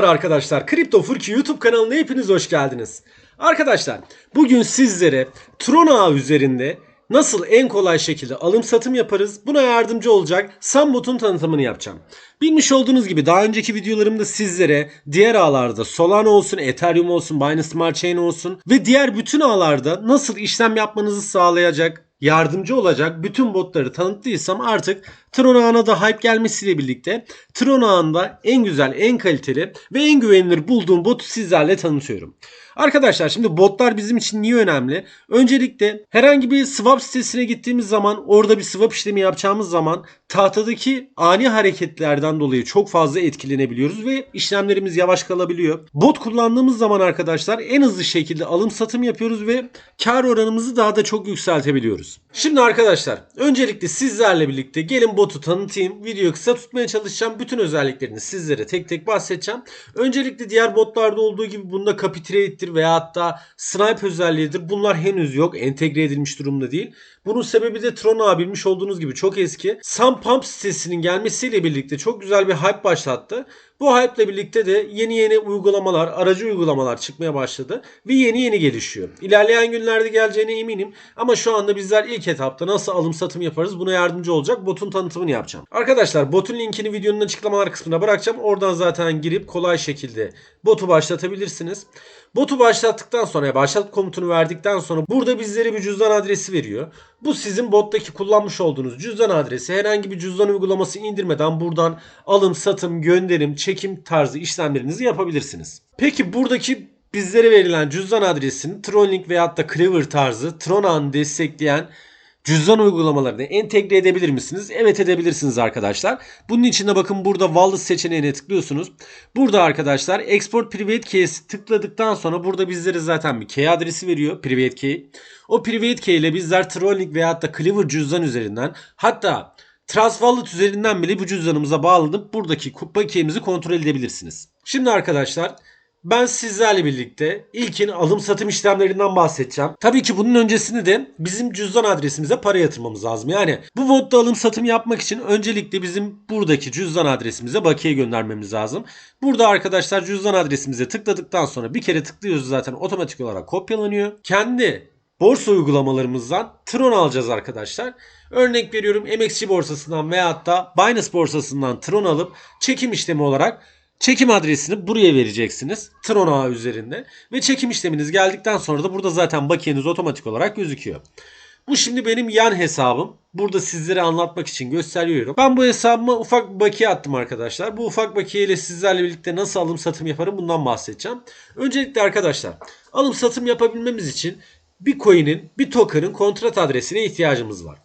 Merhabalar arkadaşlar. Kripto Furki YouTube kanalına hepiniz hoş geldiniz. Arkadaşlar bugün sizlere Tron ağı üzerinde nasıl en kolay şekilde alım satım yaparız buna yardımcı olacak Sambot'un tanıtımını yapacağım. Bilmiş olduğunuz gibi daha önceki videolarımda sizlere diğer ağlarda Solana olsun, Ethereum olsun, Binance Smart Chain olsun ve diğer bütün ağlarda nasıl işlem yapmanızı sağlayacak yardımcı olacak bütün botları tanıttıysam artık Tron ağına da hype gelmesiyle birlikte Tron ağında en güzel, en kaliteli ve en güvenilir bulduğum botu sizlerle tanıtıyorum. Arkadaşlar şimdi botlar bizim için niye önemli? Öncelikle herhangi bir swap sitesine gittiğimiz zaman orada bir swap işlemi yapacağımız zaman tahtadaki ani hareketlerden dolayı çok fazla etkilenebiliyoruz ve işlemlerimiz yavaş kalabiliyor. Bot kullandığımız zaman arkadaşlar en hızlı şekilde alım satım yapıyoruz ve kar oranımızı daha da çok yükseltebiliyoruz. Şimdi arkadaşlar öncelikle sizlerle birlikte gelin botu tanıtayım. Videoyu kısa tutmaya çalışacağım. Bütün özelliklerini sizlere tek tek bahsedeceğim. Öncelikle diğer botlarda olduğu gibi bunda copy veya hatta snipe özelliğidir. Bunlar henüz yok. Entegre edilmiş durumda değil. Bunun sebebi de Tron ağı bilmiş olduğunuz gibi çok eski. Sun Pump sitesinin gelmesiyle birlikte çok güzel bir hype başlattı. Bu hype ile birlikte de yeni yeni uygulamalar, aracı uygulamalar çıkmaya başladı ve yeni yeni gelişiyor. İlerleyen günlerde geleceğine eminim ama şu anda bizler ilk etapta nasıl alım satım yaparız buna yardımcı olacak botun tanıtımını yapacağım. Arkadaşlar botun linkini videonun açıklamalar kısmına bırakacağım. Oradan zaten girip kolay şekilde botu başlatabilirsiniz. Botu başlattıktan sonra başlat komutunu verdikten sonra burada bizlere bir cüzdan adresi veriyor. Bu sizin bottaki kullanmış olduğunuz cüzdan adresi. Herhangi bir cüzdan uygulaması indirmeden buradan alım, satım, gönderim, çekim tarzı işlemlerinizi yapabilirsiniz. Peki buradaki bizlere verilen cüzdan adresini Tronlink veyahut da Clever tarzı Tron ağını destekleyen cüzdan uygulamalarını entegre edebilir misiniz? Evet edebilirsiniz arkadaşlar. Bunun için de bakın burada Wallet seçeneğine tıklıyorsunuz. Burada arkadaşlar Export Private Key'si tıkladıktan sonra burada bizlere zaten bir key adresi veriyor. Private Key. O Private Key ile bizler Tronlink veyahut da Clever cüzdan üzerinden hatta Trust Wallet üzerinden bile bu cüzdanımıza bağlanıp buradaki kupa key'imizi kontrol edebilirsiniz. Şimdi arkadaşlar ben sizlerle birlikte ilkin alım satım işlemlerinden bahsedeceğim. Tabii ki bunun öncesinde de bizim cüzdan adresimize para yatırmamız lazım. Yani bu vodda alım satım yapmak için öncelikle bizim buradaki cüzdan adresimize bakiye göndermemiz lazım. Burada arkadaşlar cüzdan adresimize tıkladıktan sonra bir kere tıklıyoruz zaten otomatik olarak kopyalanıyor. Kendi borsa uygulamalarımızdan Tron alacağız arkadaşlar. Örnek veriyorum MXC borsasından veya da Binance borsasından Tron alıp çekim işlemi olarak Çekim adresini buraya vereceksiniz. Tron ağı üzerinde. Ve çekim işleminiz geldikten sonra da burada zaten bakiyeniz otomatik olarak gözüküyor. Bu şimdi benim yan hesabım. Burada sizlere anlatmak için gösteriyorum. Ben bu hesabıma ufak bakiye attım arkadaşlar. Bu ufak bakiye ile sizlerle birlikte nasıl alım satım yaparım bundan bahsedeceğim. Öncelikle arkadaşlar alım satım yapabilmemiz için bir coin'in bir token'ın kontrat adresine ihtiyacımız var.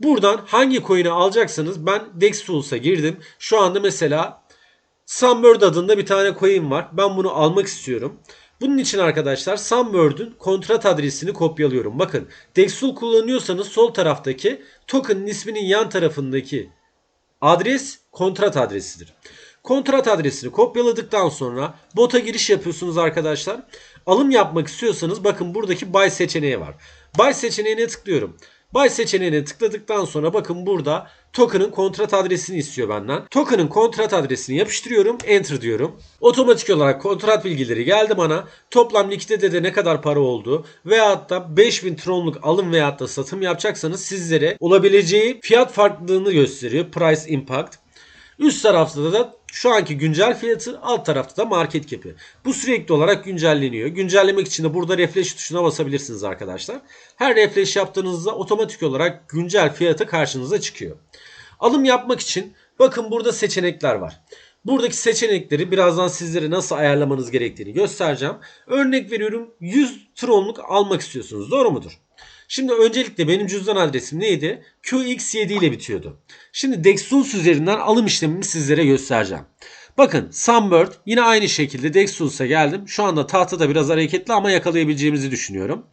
Buradan hangi coin'i alacaksanız ben Dex Tools'a girdim. Şu anda mesela Sunbird adında bir tane coin var. Ben bunu almak istiyorum. Bunun için arkadaşlar Sunbird'ün kontrat adresini kopyalıyorum. Bakın Dextool kullanıyorsanız sol taraftaki token'ın isminin yan tarafındaki adres kontrat adresidir. Kontrat adresini kopyaladıktan sonra bota giriş yapıyorsunuz arkadaşlar. Alım yapmak istiyorsanız bakın buradaki buy seçeneği var. Buy seçeneğine tıklıyorum. Buy seçeneğine tıkladıktan sonra bakın burada token'ın kontrat adresini istiyor benden. Token'ın kontrat adresini yapıştırıyorum. Enter diyorum. Otomatik olarak kontrat bilgileri geldi bana. Toplam likidite de ne kadar para oldu veyahut da 5000 tronluk alım veyahut da satım yapacaksanız sizlere olabileceği fiyat farklılığını gösteriyor. Price Impact. Üst tarafta da şu anki güncel fiyatı alt tarafta da market cap'i. Bu sürekli olarak güncelleniyor. Güncellemek için de burada refresh tuşuna basabilirsiniz arkadaşlar. Her refresh yaptığınızda otomatik olarak güncel fiyatı karşınıza çıkıyor. Alım yapmak için bakın burada seçenekler var. Buradaki seçenekleri birazdan sizlere nasıl ayarlamanız gerektiğini göstereceğim. Örnek veriyorum 100 tronluk almak istiyorsunuz. Doğru mudur? Şimdi öncelikle benim cüzdan adresim neydi? QX7 ile bitiyordu. Şimdi Dextools üzerinden alım işlemimi sizlere göstereceğim. Bakın Sunbird yine aynı şekilde Dextools'a geldim. Şu anda tahtada biraz hareketli ama yakalayabileceğimizi düşünüyorum.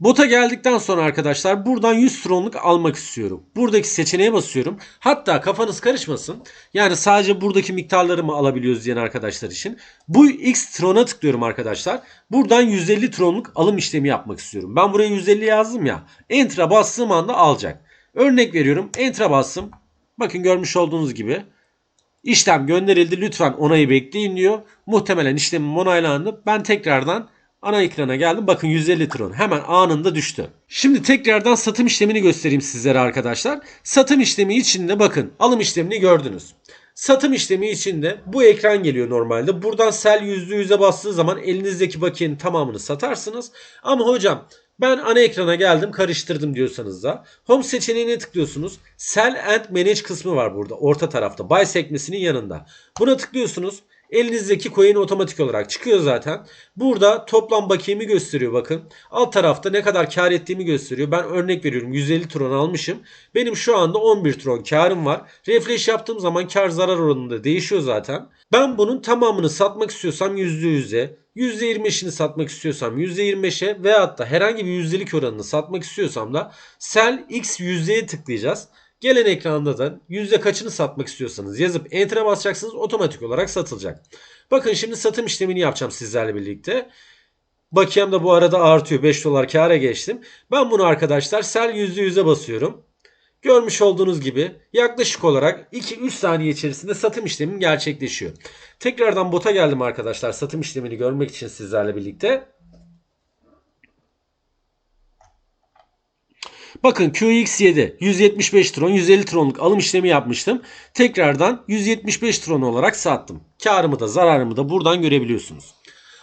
Bota geldikten sonra arkadaşlar buradan 100 tronluk almak istiyorum. Buradaki seçeneğe basıyorum. Hatta kafanız karışmasın. Yani sadece buradaki miktarları mı alabiliyoruz diyen arkadaşlar için. Bu X trona tıklıyorum arkadaşlar. Buradan 150 tronluk alım işlemi yapmak istiyorum. Ben buraya 150 yazdım ya. Enter'a bastığım anda alacak. Örnek veriyorum. Enter'a bastım. Bakın görmüş olduğunuz gibi İşlem gönderildi lütfen onayı bekleyin diyor. Muhtemelen işlemim onaylandı. Ben tekrardan ana ekrana geldim. Bakın 150 tron hemen anında düştü. Şimdi tekrardan satım işlemini göstereyim sizlere arkadaşlar. Satım işlemi içinde bakın alım işlemini gördünüz. Satım işlemi içinde bu ekran geliyor normalde. Buradan sel %100'e bastığı zaman elinizdeki bakiyenin tamamını satarsınız. Ama hocam ben ana ekrana geldim karıştırdım diyorsanız da Home seçeneğine tıklıyorsunuz. Sell and Manage kısmı var burada orta tarafta. Buy sekmesinin yanında. Buna tıklıyorsunuz. Elinizdeki coin otomatik olarak çıkıyor zaten. Burada toplam bakiyemi gösteriyor bakın. Alt tarafta ne kadar kar ettiğimi gösteriyor. Ben örnek veriyorum 150 tron almışım. Benim şu anda 11 tron karım var. Refresh yaptığım zaman kar zarar oranında değişiyor zaten. Ben bunun tamamını satmak istiyorsam %100'e, %25'ini satmak istiyorsam %25'e veyahut da herhangi bir yüzdelik oranını satmak istiyorsam da sell x yüzdeye tıklayacağız. Gelen ekranda da yüzde kaçını satmak istiyorsanız yazıp enter'a basacaksınız otomatik olarak satılacak. Bakın şimdi satım işlemini yapacağım sizlerle birlikte. Bakiyem de bu arada artıyor. 5 dolar kâra geçtim. Ben bunu arkadaşlar sell %100'e basıyorum. Görmüş olduğunuz gibi yaklaşık olarak 2-3 saniye içerisinde satım işlemim gerçekleşiyor. Tekrardan bota geldim arkadaşlar satım işlemini görmek için sizlerle birlikte. Bakın QX7 175 tron 150 tronluk alım işlemi yapmıştım. Tekrardan 175 tron olarak sattım. Karımı da zararımı da buradan görebiliyorsunuz.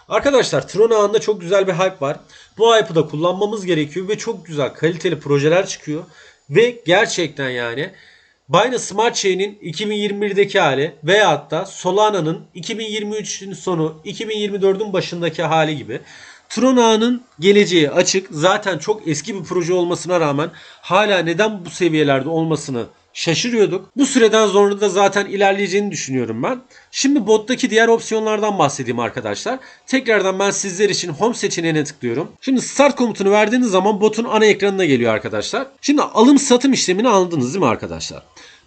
Arkadaşlar Tron ağında çok güzel bir hype var. Bu hype'ı da kullanmamız gerekiyor ve çok güzel kaliteli projeler çıkıyor. Ve gerçekten yani Binance Smart Chain'in 2021'deki hali veyahut da Solana'nın 2023'ün sonu 2024'ün başındaki hali gibi Tron ağının geleceği açık. Zaten çok eski bir proje olmasına rağmen hala neden bu seviyelerde olmasını şaşırıyorduk. Bu süreden sonra da zaten ilerleyeceğini düşünüyorum ben. Şimdi bottaki diğer opsiyonlardan bahsedeyim arkadaşlar. Tekrardan ben sizler için home seçeneğine tıklıyorum. Şimdi start komutunu verdiğiniz zaman botun ana ekranına geliyor arkadaşlar. Şimdi alım satım işlemini aldınız değil mi arkadaşlar?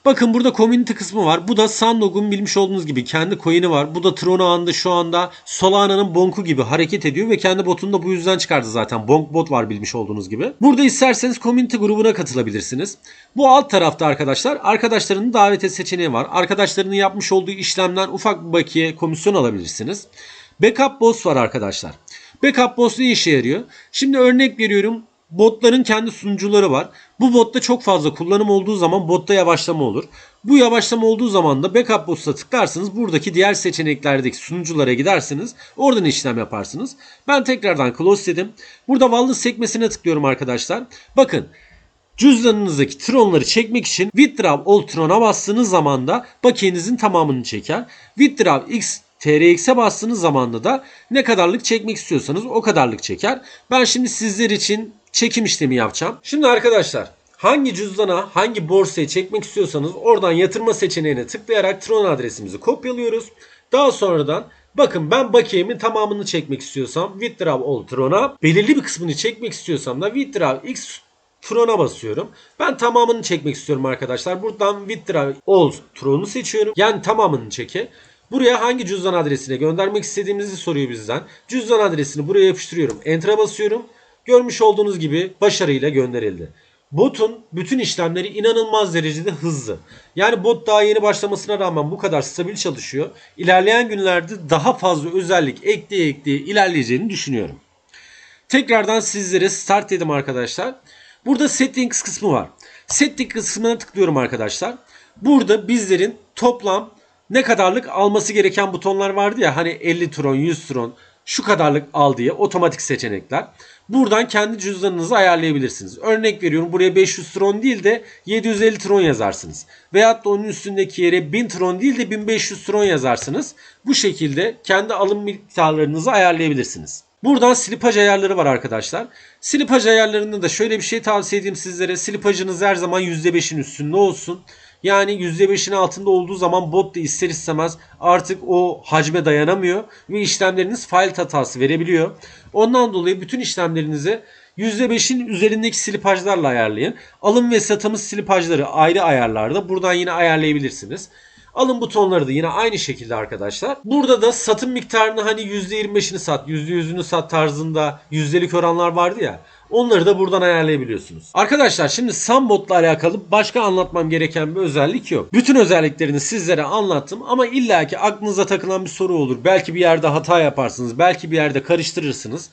Bakın burada community kısmı var. Bu da Sandog'un bilmiş olduğunuz gibi kendi coin'i var. Bu da Tron ağında şu anda Solana'nın Bonk'u gibi hareket ediyor ve kendi botunu da bu yüzden çıkardı zaten. Bonk bot var bilmiş olduğunuz gibi. Burada isterseniz community grubuna katılabilirsiniz. Bu alt tarafta arkadaşlar arkadaşlarının davet et seçeneği var. Arkadaşlarının yapmış olduğu işlemden ufak bir bakiye komisyon alabilirsiniz. Backup boss var arkadaşlar. Backup boss ne işe yarıyor? Şimdi örnek veriyorum botların kendi sunucuları var. Bu botta çok fazla kullanım olduğu zaman botta yavaşlama olur. Bu yavaşlama olduğu zaman da backup boss'a tıklarsınız. Buradaki diğer seçeneklerdeki sunuculara gidersiniz. Oradan işlem yaparsınız. Ben tekrardan close dedim. Burada wallet sekmesine tıklıyorum arkadaşlar. Bakın cüzdanınızdaki tronları çekmek için withdraw all tron'a bastığınız zaman da bakiyenizin tamamını çeker. Withdraw x TRX'e bastığınız zaman da ne kadarlık çekmek istiyorsanız o kadarlık çeker. Ben şimdi sizler için çekim işlemi yapacağım. Şimdi arkadaşlar hangi cüzdana hangi borsaya çekmek istiyorsanız oradan yatırma seçeneğine tıklayarak Tron adresimizi kopyalıyoruz. Daha sonradan bakın ben bakiyemin tamamını çekmek istiyorsam withdraw all Tron'a belirli bir kısmını çekmek istiyorsam da withdraw x Tron'a basıyorum. Ben tamamını çekmek istiyorum arkadaşlar. Buradan withdraw all Tron'u seçiyorum. Yani tamamını çeke. Buraya hangi cüzdan adresine göndermek istediğimizi soruyor bizden. Cüzdan adresini buraya yapıştırıyorum. Enter'a basıyorum. Görmüş olduğunuz gibi başarıyla gönderildi. Botun bütün işlemleri inanılmaz derecede hızlı. Yani bot daha yeni başlamasına rağmen bu kadar stabil çalışıyor. İlerleyen günlerde daha fazla özellik ekleye ekleye ilerleyeceğini düşünüyorum. Tekrardan sizlere start dedim arkadaşlar. Burada settings kısmı var. Settings kısmına tıklıyorum arkadaşlar. Burada bizlerin toplam ne kadarlık alması gereken butonlar vardı ya hani 50 tron 100 tron şu kadarlık al diye otomatik seçenekler. Buradan kendi cüzdanınızı ayarlayabilirsiniz. Örnek veriyorum buraya 500 tron değil de 750 tron yazarsınız. Veyahut da onun üstündeki yere 1000 tron değil de 1500 tron yazarsınız. Bu şekilde kendi alım miktarlarınızı ayarlayabilirsiniz. Buradan silipaj ayarları var arkadaşlar. Silipaj ayarlarında da şöyle bir şey tavsiye edeyim sizlere. Silipajınız her zaman %5'in üstünde olsun. Yani %5'in altında olduğu zaman bot da ister istemez artık o hacme dayanamıyor ve işlemleriniz file hatası verebiliyor. Ondan dolayı bütün işlemlerinizi %5'in üzerindeki silipajlarla ayarlayın. Alım ve satımı silipajları ayrı ayarlarda. Buradan yine ayarlayabilirsiniz. Alım butonları da yine aynı şekilde arkadaşlar. Burada da satım miktarını hani %25'ini sat, %100'ünü sat tarzında yüzdelik oranlar vardı ya. Onları da buradan ayarlayabiliyorsunuz. Arkadaşlar şimdi Sambot'la alakalı başka anlatmam gereken bir özellik yok. Bütün özelliklerini sizlere anlattım ama illaki aklınıza takılan bir soru olur. Belki bir yerde hata yaparsınız, belki bir yerde karıştırırsınız.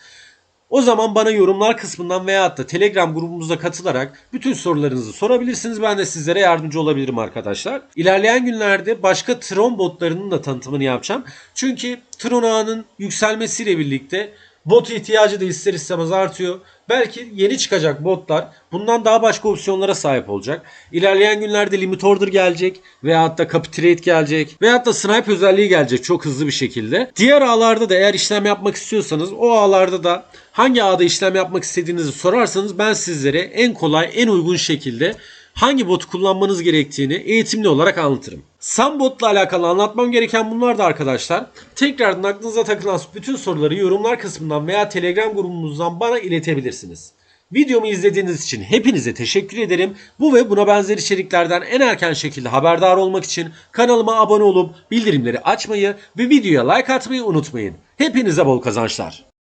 O zaman bana yorumlar kısmından veya da Telegram grubumuza katılarak bütün sorularınızı sorabilirsiniz. Ben de sizlere yardımcı olabilirim arkadaşlar. İlerleyen günlerde başka Tron botlarının da tanıtımını yapacağım. Çünkü Tron ağının yükselmesiyle birlikte bot ihtiyacı da ister istemez artıyor. Belki yeni çıkacak botlar bundan daha başka opsiyonlara sahip olacak. İlerleyen günlerde limit order gelecek veyahut da copy trade gelecek veyahut da snipe özelliği gelecek çok hızlı bir şekilde. Diğer ağlarda da eğer işlem yapmak istiyorsanız o ağlarda da hangi ağda işlem yapmak istediğinizi sorarsanız ben sizlere en kolay en uygun şekilde hangi botu kullanmanız gerektiğini eğitimli olarak anlatırım. Sambot'la alakalı anlatmam gereken bunlar da arkadaşlar. Tekrardan aklınıza takılan bütün soruları yorumlar kısmından veya Telegram grubumuzdan bana iletebilirsiniz. Videomu izlediğiniz için hepinize teşekkür ederim. Bu ve buna benzer içeriklerden en erken şekilde haberdar olmak için kanalıma abone olup bildirimleri açmayı ve videoya like atmayı unutmayın. Hepinize bol kazançlar.